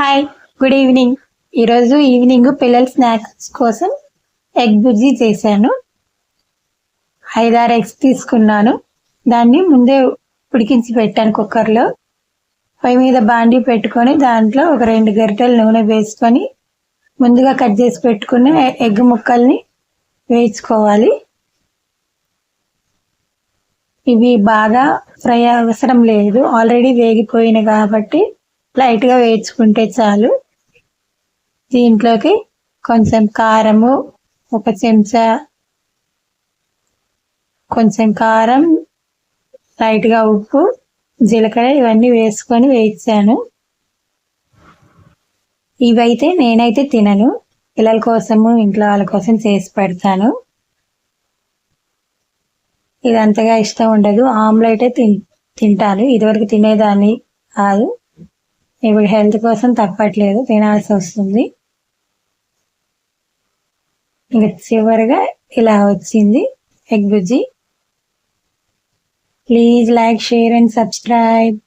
Hi good evening ఈరోజు evening పిల్లల snacks కోసం ఎగ్ బుజ్జి చేశాను. ఐదారు ఎగ్స్ తీసుకున్నాను. దాన్ని ముందే ఉడికించి పెట్టాను కుక్కర్లో పొయ్యి మీద బాండి పెట్టుకొని దాంట్లో ఒక రెండు గరిటెలు నూనె వేసుకొని ముందుగా కట్ చేసి పెట్టుకున్న ఎగ్ ముక్కల్ని వేయించుకోవాలి. ఇవి బాగా ఫ్రై అవసరం లేదు. ఆల్రెడీ వేగిపోయినాయి కాబట్టి లైట్గా వేయించుకుంటే చాలు. దీంట్లోకి కొంచెం కారము ఒక చెంచా కొంచెం కారం లైట్గా ఉప్పు జీలకర్ర ఇవన్నీ వేసుకొని వేయించాను. ఇవైతే నేనైతే తినను. పిల్లల కోసము ఇంట్లో వాళ్ళ కోసం చేసి పెడతాను. ఇది అంతగా ఇష్టం ఉండదు. ఆమ్లెట్ తిన్ తింటాను. ఇదివరకు తినేదాన్ని కాదు. ఇప్పుడు హెల్త్ కోసం తప్పట్లేదు తినాల్సి వస్తుంది. ఇంకా చివరిగా ఇలా వచ్చింది egg Bujji. Please like share and subscribe